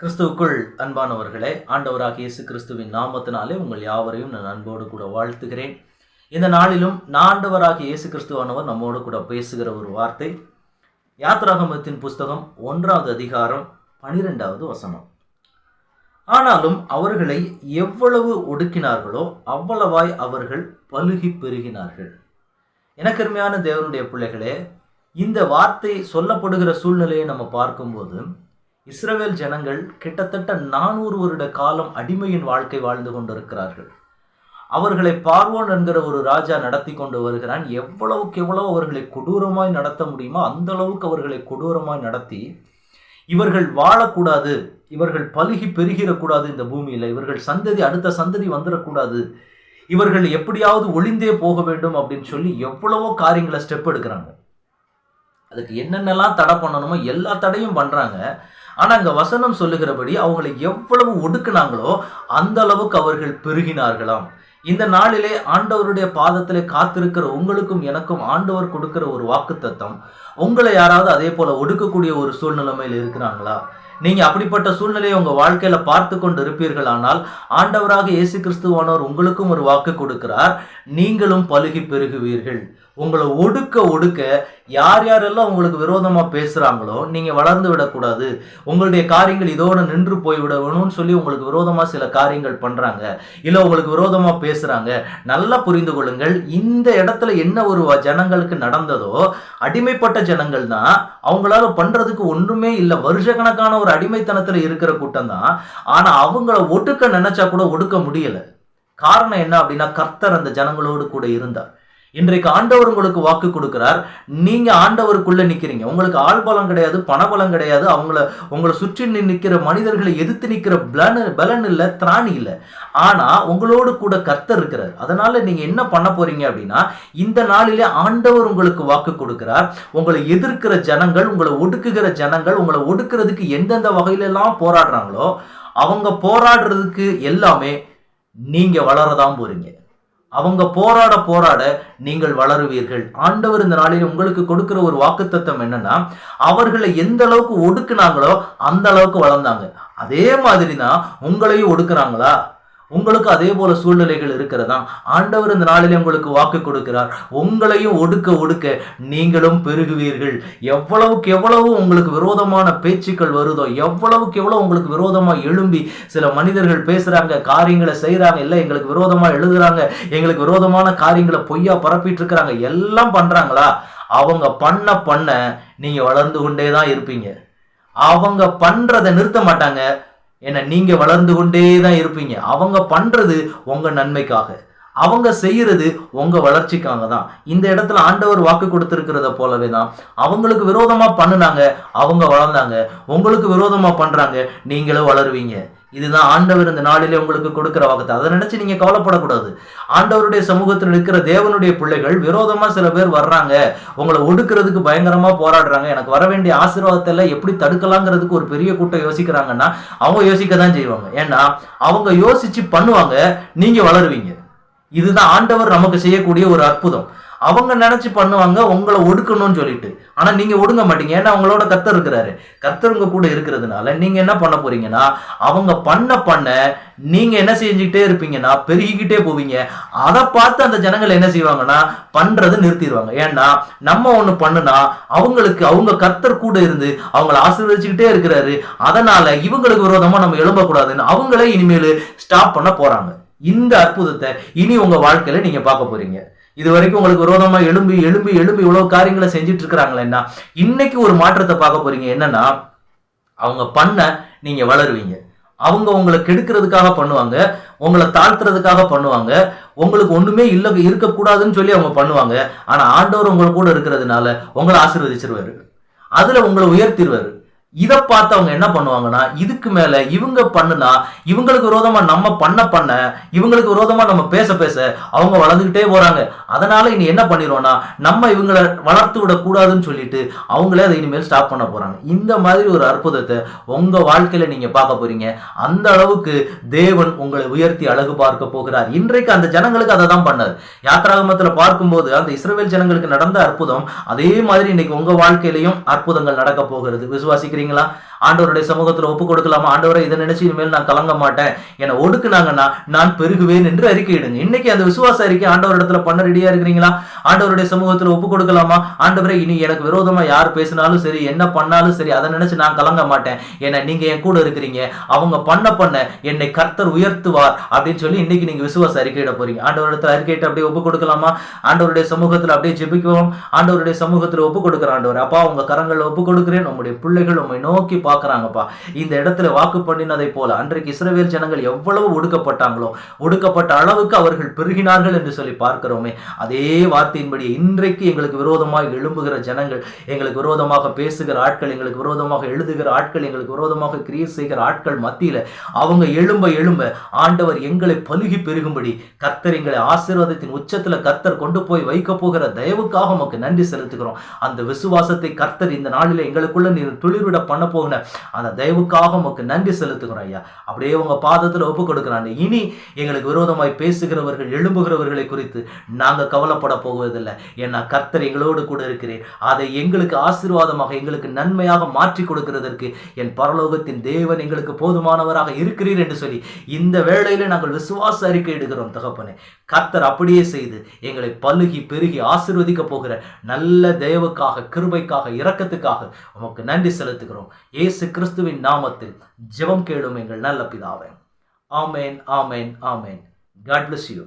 கிறிஸ்துவுக்குள் அன்பானவர்களே ஆண்டவராக இயேசு கிறிஸ்துவின் நாமத்தினாலே உங்கள் யாவரையும் நான் அன்போடு கூட வாழ்த்துகிறேன். இந்த நாளிலும் நான் ஆண்டவராக இயேசு கிறிஸ்துவானவர் நம்மோடு கூட பேசுகிற ஒரு வார்த்தை யாத்ராகமத்தின் புஸ்தகம் ஒன்றாவது அதிகாரம் பனிரெண்டாவது வசனம். ஆனாலும் அவர்களை எவ்வளவு ஒடுக்கினார்களோ அவ்வளவாய் அவர்கள் பழுகி பெருகினார்கள். எனக்கருமையான தேவனுடைய பிள்ளைகளே இந்த வார்த்தை சொல்லப்படுகிற சூழ்நிலையை நம்ம பார்க்கும்போது இஸ்ரவேல் ஜனங்கள் கிட்டத்தட்ட நானூறு வருட காலம் அடிமையின் வாழ்க்கை வாழ்ந்து கொண்டிருக்கிறார்கள். அவர்களை பார்வோன் என்கிற ஒரு ராஜா நடத்தி கொண்டு வருகிறான். எவ்வளவுக்கு எவ்வளவு அவர்களை கொடூரமாய் நடத்த முடியுமோ அந்த அளவுக்கு அவர்களை கொடூரமாய் நடத்தி இவர்கள் வாழக்கூடாது இவர்கள் பலுகி பெருகிடக்கூடாது இந்த பூமியில் இவர்கள் சந்ததி அடுத்த சந்ததி வந்துடக்கூடாது இவர்கள் எப்படியாவது ஒளிந்தே போக வேண்டும் அப்படின்னு சொல்லி எவ்வளவோ காரியங்களை ஸ்டெப் எடுக்கிறாங்க. அதுக்கு என்னென்னலாம் தடை பண்ணணுமோ எல்லா தடையும் பண்ணுறாங்க ஆனால் அங்கே வசனம் சொல்லுகிறபடி அவங்களை எவ்வளவு ஒடுக்குனாங்களோ அந்த அளவுக்கு அவர்கள் பெருகினார்களாம். இந்த நாளிலே ஆண்டவருடைய பாதத்திலே காத்திருக்கிற உங்களுக்கும் எனக்கும் ஆண்டவர் கொடுக்கிற ஒரு வாக்குத்தத்தம் உங்களை யாராவது அதே போல ஒடுக்கக்கூடிய ஒரு சூழ்நிலைமையில் இருக்கிறாங்களா? நீங்கள் அப்படிப்பட்ட சூழ்நிலையை உங்கள் வாழ்க்கையில் பார்த்து கொண்டு இருப்பீர்களானால் ஆண்டவராக இயேசு கிறிஸ்துவானவர் உங்களுக்கும் ஒரு வாக்கு கொடுக்கிறார் நீங்களும் பழுகி பெருகுவீர்கள். உங்களை ஒடுக்க ஒடுக்க யார் யாரெல்லாம் உங்களுக்கு விரோதமாக பேசுகிறாங்களோ நீங்கள் வளர்ந்து விடக்கூடாது. உங்களுடைய காரியங்கள் இதோடு நின்று போய்விடணும்னு சொல்லி உங்களுக்கு விரோதமாக சில காரியங்கள் பண்ணுறாங்க இல்லை உங்களுக்கு விரோதமாக பேசுகிறாங்க நல்லா புரிந்து கொள்ளுங்கள். இந்த இடத்துல என்ன ஒரு ஜனங்களுக்கு நடந்ததோ அடிமைப்பட்ட ஜனங்கள் தான். அவங்களால பண்ணுறதுக்கு ஒன்றுமே இல்லை. வருஷக்கணக்கான ஒரு அடிமைத்தனத்தில் இருக்கிற கூட்டம் தான். ஆனால் அவங்கள ஒடுக்க நினச்சா கூட ஒடுக்க முடியல. காரணம் என்ன அப்படின்னா கர்த்தர் அந்த ஜனங்களோடு கூட இருந்தார். இன்றைக்கு ஆண்டவர் உங்களுக்கு வாக்கு கொடுக்கிறார். நீங்க ஆண்டவருக்குள்ள நிக்கிறீங்க. உங்களுக்கு ஆள் பலம் கிடையாது பணபலம் கிடையாது. அவங்கள உங்களை சுற்றி நிற்கிற மனிதர்களை எதிர்த்து நிற்கிற பலன் பலன் இல்லை திராணி இல்லை. ஆனா உங்களோடு கூட கர்த்தர் இருக்கிறார். அதனால நீங்க என்ன பண்ண போறீங்க அப்படின்னா இந்த நாளிலே ஆண்டவர் உங்களுக்கு வாக்கு கொடுக்கிறார். உங்களை எதிர்க்கிற ஜனங்கள் உங்களை ஒடுக்குகிற ஜனங்கள் உங்களை ஒடுக்குறதுக்கு எந்தெந்த வகையிலெல்லாம் போராடுறாங்களோ அவங்க போராடுறதுக்கு எல்லாமே நீங்க வளரதான் போறீங்க. அவங்க போராட போராட நீங்கள் வளருவீர்கள். ஆண்டவர் இந்த நாளில் உங்களுக்கு கொடுக்கிற ஒரு வாக்குத்தத்தம் என்னன்னா அவர்களை எந்த அளவுக்கு ஒடுக்குனாங்களோ அந்த அளவுக்கு வளர்ந்தாங்க. அதே மாதிரி தான் உங்களையும் ஒடுக்குறாங்களா? உங்களுக்கு அதே போல சூழ்நிலைகள் இருக்கிறதா? ஆண்டவர் இந்த நாளிலே உங்களுக்கு வாக்கு கொடுக்கிறார். உங்களையும் ஒடுக்க ஒடுக்க நீங்களும் பெருகுவீர்கள். எவ்வளவுக்கு எவ்வளவு உங்களுக்கு விரோதமான பேச்சுக்கள் வருதோ எவ்வளவுக்கு எவ்வளவு உங்களுக்கு விரோதமா எழும்பி சில மனிதர்கள் பேசுறாங்க காரியங்களை செய்யறாங்க இல்லை எங்களுக்கு விரோதமா எழுதுறாங்க எங்களுக்கு விரோதமான காரியங்களை பொய்யா பரப்பிட்டு இருக்கிறாங்க எல்லாம் பண்றாங்களா? அவங்க பண்ண பண்ண நீங்க வளர்ந்து கொண்டே தான் இருப்பீங்க. அவங்க பண்றதை நிறுத்த மாட்டாங்க. ஏன்னா நீங்க வளர்ந்து கொண்டே தான் இருப்பீங்க. அவங்க பண்றது உங்க நன்மைக்காக. அவங்க செய்கிறது உங்கள் வளர்ச்சிக்காக தான். இந்த இடத்துல ஆண்டவர் வாக்கு கொடுத்துருக்கிறத போலவே தான் அவங்களுக்கு விரோதமாக பண்ணுனாங்க அவங்க வளர்ந்தாங்க. உங்களுக்கு விரோதமாக பண்ணுறாங்க நீங்களும் வளருவீங்க. இதுதான் ஆண்டவர் இந்த நாளிலே உங்களுக்கு கொடுக்கிற வாக்குத்தை. அதை நினைச்சு நீங்க கவலைப்படக்கூடாது. ஆண்டவருடைய சமூகத்தில் இருக்கிற தேவனுடைய பிள்ளைகள் விரோதமா சில பேர் வர்றாங்க. உங்களை ஒடுக்கிறதுக்கு பயங்கரமா போராடுறாங்க. எனக்கு வர வேண்டிய ஆசீர்வாதத்தை எல்லாம் எப்படி தடுக்கலாங்கிறதுக்கு ஒரு பெரிய கூட்டம் யோசிக்கிறாங்கன்னா அவங்க யோசிக்க தான் செய்வாங்க. ஏன்னா அவங்க யோசிச்சு பண்ணுவாங்க நீங்க வளருவீங்க. இதுதான் ஆண்டவர் நமக்கு செய்யக்கூடிய ஒரு அற்புதம். அவங்க நினைச்சு பண்ணுவாங்க உங்களை ஒடுக்கணும்னு சொல்லிட்டு. ஆனா நீங்க ஒடுங்க மாட்டீங்க. ஏன்னா அவங்களோட கத்தர் இருக்கிறாரு. கத்தருங்க கூட இருக்கிறதுனால நீங்க என்ன பண்ண போறீங்கன்னா அவங்க பண்ண பண்ண நீங்க என்ன செஞ்சுக்கிட்டே இருப்பீங்கன்னா பெருகிக்கிட்டே போவீங்க. அதை பார்த்து அந்த ஜனங்கள் என்ன செய்வாங்கன்னா பண்றது நிறுத்திடுவாங்க. ஏன்னா நம்ம ஒண்ணு பண்ணுனா அவங்களுக்கு அவங்க கர்த்தர் கூட இருந்து அவங்கள ஆசீர்வதிச்சுக்கிட்டே இருக்கிறாரு. அதனால இவங்களுக்கு விரோதமா நம்ம எழும்பக்கூடாதுன்னு அவங்களே இனிமேல் ஸ்டாப் பண்ண போறாங்க. இந்த அற்புதத்தை இனி உங்க வாழ்க்கையில நீங்க பார்க்க போறீங்க. இது வரைக்கும் உங்களுக்கு விரோதமா எழும்பி எழும்பி எழும்பி இவ்வளவு காரியங்களை செஞ்சுட்டு இருக்கிறாங்களேன்னா இன்னைக்கு ஒரு மாற்றத்தை பார்க்க போறீங்க. என்னன்னா அவங்க பண்ண நீங்க வளருவீங்க. அவங்க உங்களை கெடுக்கிறதுக்காக பண்ணுவாங்க. உங்களை தாழ்த்துறதுக்காக பண்ணுவாங்க. உங்களுக்கு ஒண்ணுமே இல்லை இருக்கக்கூடாதுன்னு சொல்லி அவங்க பண்ணுவாங்க. ஆனா ஆண்டவர் உங்களை கூட இருக்கிறதுனால உங்களை ஆசீர்வதிச்சிருவாரு. அதுல உங்களை உயர்த்திடுவாரு இதை பார்த்து அவங்க என்ன பண்ணுவாங்கன்னா இதுக்கு மேல இவங்க பண்ணுனா இவங்களுக்கு விரோதமா நம்ம பண்ண பண்ண இவங்களுக்கு விரோதமா நம்ம பேச பேச அவங்க வளர்ந்துக்கிட்டே போறாங்க. அதனால இனி என்ன பண்ணிடுவோம்னா நம்ம இவங்களை வளர்த்து விடக்கூடாதுன்னு சொல்லிட்டு அவங்களே அதை இனிமேல் ஸ்டாப் பண்ண போறாங்க. இந்த மாதிரி ஒரு அற்புதத்தை உங்க வாழ்க்கையில நீங்க பார்க்க போறீங்க. அந்த அளவுக்கு தேவன் உங்களை உயர்த்தி அழகு பார்க்க போகிறார். இன்றைக்கு அந்த ஜனங்களுக்கு அதை தான் பண்ணார். யாத்திராகமத்தில் பார்க்கும்போது அந்த இஸ்ரவேல் ஜனங்களுக்கு நடந்த அற்புதம் அதே மாதிரி இன்னைக்கு உங்க வாழ்க்கையிலையும் அற்புதங்கள் நடக்க போகிறது. விசுவாசிக்கிறீங்களா ஆண்டவருடைய சமூகத்தில் ஒப்பு கொடுக்கலாமா? ஆண்டவரை இதை நினைச்சு இனிமேல் நான் கலங்க மாட்டேன். என்னை ஒடுக்குனாங்கன்னா நான் பெருகுவேன் என்று அறிக்கையிடுங்க. இன்னைக்கு அந்த விசுவாச அறிக்கை ஆண்டவர் இடத்துல பண்ண ரெடியா இருக்கிறீங்களா? ஆண்டவருடைய சமூகத்தில் ஒப்பு கொடுக்கலாமா? ஆண்டவரை இனி எனக்கு விரோதமா யார் பேசினாலும் சரி என்ன பண்ணாலும் சரி அதை நினைச்சு நான் கலங்க மாட்டேன். ஏன்னா நீங்க என் கூட இருக்கிறீங்க. அவங்க பண்ண பண்ண என்னை கர்த்தர் உயர்த்துவார் அப்படின்னு சொல்லி இன்னைக்கு நீங்க விசுவாச அறிக்கையிட போறீங்க. ஆண்டவரிடத்துல அறிக்கையிட்டு அப்படியே ஒப்பு கொடுக்கலாமா? ஆண்டவருடைய சமூகத்தில் அப்படியே ஜெபிக்குவோம். ஆண்டவருடைய சமூகத்தில் ஒப்பு கொடுக்குற ஆண்டவர் அப்பா உங்க கரங்களை ஒப்பு கொடுக்குறேன். உங்களுடைய பிள்ளைகள் உண்மை நோக்கி பார்க்குறாங்கப்பா. இந்த இடத்துல வாக்கு பண்ணினதை போல அன்றைக்கு இஸ்ரவேல் ஜனங்கள் எவ்வளவு ஒடுக்கப்பட்டாங்களோ ஒடுக்கப்பட்ட அளவுக்கு அவர்கள் பெருகினார்கள் என்று சொல்லி பார்க்கிறோமே. அதே வார்த்தையின்படி இன்றைக்கு எங்களுக்கு விரோதமாக எழும்புகிற ஜனங்கள் எங்களுக்கு விரோதமாக பேசுகிற ஆட்கள் எங்களுக்கு விரோதமாக எழுதுகிற ஆட்கள் எங்களுக்கு விரோதமாக கிரியேட் செய்கிற ஆட்கள் மத்தியில் அவங்க எழும்ப எழும்ப ஆண்டவர் எங்களை பலுகி பெருகும்படி கர்த்தர் எங்களை ஆசீர்வாதத்தின் உச்சத்தில் கர்த்தர் கொண்டு போய் வைக்க போகிற தயவுக்காக உமக்கு நன்றி செலுத்துகிறோம். அந்த விசுவாசத்தை கர்த்தர் இந்த நாளில் எங்களுக்குள்ள நீர் துளிர்விட பண்ண போகிற அந்த தயவுக்காக உமக்கு நன்றி செலுத்துகிறோம் ஐயா. அப்படியே உங்க பாதத்தில் ஒப்பு கொடுக்குறாங்க இனி எங்களுக்கு விரோதமாய் பேசுகிறவர்கள் எழும்புகிறவர்களை குறித்து நாங்கள் கவலைப்பட போவதில்லை. ஏன்னா கர்த்தர் எங்களோடு கூட இருக்கிறேன் அதை எங்களுக்கு ஆசீர்வாதமாக எங்களுக்கு நன்மையாக மாற்றி கொடுக்கிறதற்கு என் பரலோகத்தின் தேவன் எங்களுக்கு போதுமானவராக இருக்கிறீர் என்று சொல்லி இந்த வேளையில நாங்கள் விசுவாச அறிக்கை இடுகிறோம் தகப்பனே. கர்த்தர் அப்படியே செய்து எங்களை பழுகி பெருகி ஆசிர்வதிக்க போகிற நல்ல தேவுக்காக கிருபைக்காக இரக்கத்துக்காக உமக்கு நன்றி செலுத்துகிறோம். இயேசு கிறிஸ்துவின் நாமத்தில் ஜெபம் கேளும் எங்கள் நல்ல பிதாவே. ஆமேன் ஆமேன் ஆமேன். God bless you